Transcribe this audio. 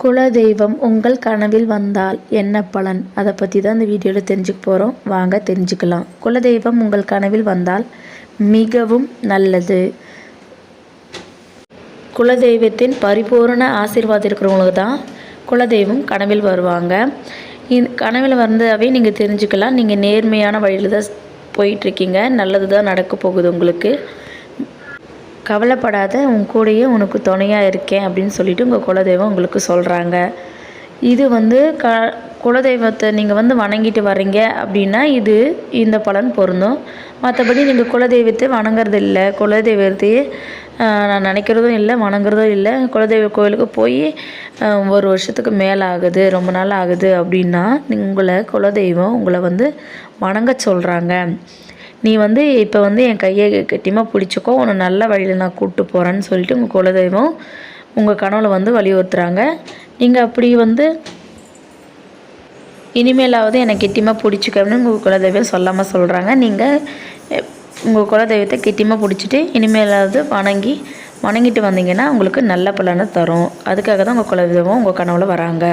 குலதெய்வம் உங்கள் கனவில் வந்தால் என்ன பலன்? அதை பற்றி தான் இந்த வீடியோவில் தெரிஞ்சுக்க போகிறோம் வாங்க தெரிஞ்சுக்கலாம். குலதெய்வம் உங்கள் கனவில் வந்தால் மிகவும் நல்லது. குலதெய்வத்தின் பரிபூரண ஆசீர்வாதம் இருக்கிறவங்களுக்கு தான் குலதெய்வம் கனவில் வருவாங்க. கனவில் வந்தாவே நீங்கள் தெரிஞ்சுக்கலாம். நீங்கள் நேர்மையான வழியில் தான் போயிட்டுருக்கீங்க நல்லது தான் நடக்க போகுது உங்களுக்கு. கவலைப்படாத உன் கூடயே உனக்கு துணையாக இருக்கேன் அப்படின்னு சொல்லிட்டு உங்கள் குலதெய்வம் உங்களுக்கு சொல்கிறாங்க இது வந்து க குலதெய்வத்தை நீங்கள் வந்து வணங்கிட்டு வரீங்க அப்படின்னா இது இந்த பலன் பொருந்தும். மற்றபடி நீங்கள் குலதெய்வத்தை வணங்குறது இல்லை. குலதெய்வத்தையே நான் நினைக்கிறதும் இல்லை வணங்குறதும் இல்லை. குலதெய்வ கோயிலுக்கு போய் ஒரு வருஷத்துக்கு மேலே ஆகுது ரொம்ப நாள் ஆகுது அப்படின்னா உங்களை குலதெய்வம் உங்களை வந்து வணங்க சொல்கிறாங்க நீ வந்து இப்போ வந்து என் கையை கட்டியமாக பிடிச்சிக்கோ. உன்னை நல்ல வழியில் நான் கூப்பிட்டு போகிறேன்னு சொல்லிட்டு உங்கள் குலதெய்வம் உங்கள் கனவுல வந்து வலியுறுத்துகிறாங்க நீங்கள் அப்படி வந்து இனிமேலாவது என்னை கெட்டியமாக பிடிச்சிக்கணும்னு உங்கள் குலதெய்வம் சொல்லாமல் சொல்கிறாங்க நீங்கள் உங்கள் குலதெய்வத்தை கெட்டியமாக பிடிச்சிட்டு இனிமேலாவது வணங்கி வணங்கிட்டு வந்தீங்கன்னா உங்களுக்கு நல்ல பலனை தரும். அதுக்காக தான் உங்கள் குலதெய்வம் உங்கள் கனவுல வராங்க.